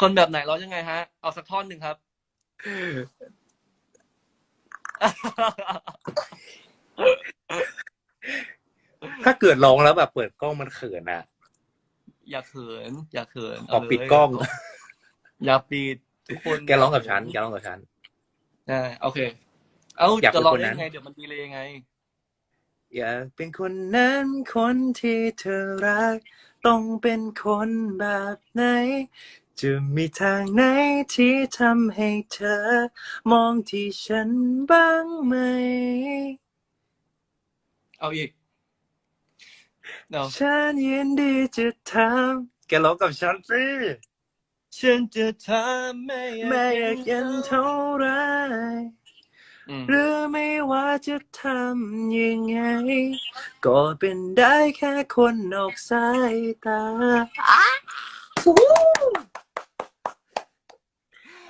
คนแบบไหนร้องยังไงฮะ เอาสักท่อนหนึ่งครับ ถ้าเกิดร้องแล้วแบบเปิดกล้องมันเขินอะ อย่าเขิน อย่าเขินขอเาเลยปิดกล้อง อย่าปิดทุกคนแกร้องกับฉันแกร้องกับฉันใช่โอเค เอ้าอยากเป็จะนร้องคนได้นั้น ยังไง เดี๋ยวมันดีเลยยังไง อยากเป็นคนนั้นคนที่เธอรัก ต้องเป็นคนแบบไหน จะมีทางไหนที่ทำให้เธอ มองที่ฉันบ้างไหม เอาอีกเดี๋ยวฉันยินดีจะทำแกร้องกับฉันสิฉันจะทำไม่ไม่อยากเย็นเท่าไร อืมหรือไม่ว่าจะทำยังไง ก็เป็นได้แค่คนนอกสายตา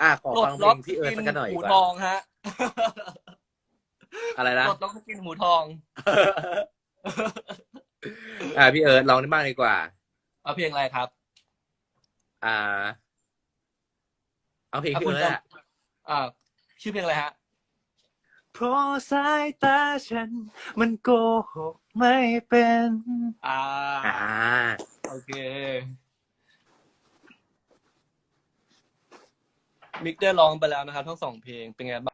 อะขอฟังเพลงพี่เอิร์ธสักหน่อยหูดีกทอว่างฮะอะไรนะกดล็อกกินหูทองอะพี่เอิร์ธลองได้บ้างดีกว่า เอาเพลงอะไรครับ อ่า เอาเพลงอะพี่คุณเอิร์ธจอะำอ่า ชื่อเพลงอะไรฮะ เพราะสายตาฉัน มันโกหกไม่เป็น อ่า อ่า โอเค มิกได้ร้องไปแล้วนะครับทั้งสองเพลงเป็นไงบ้าง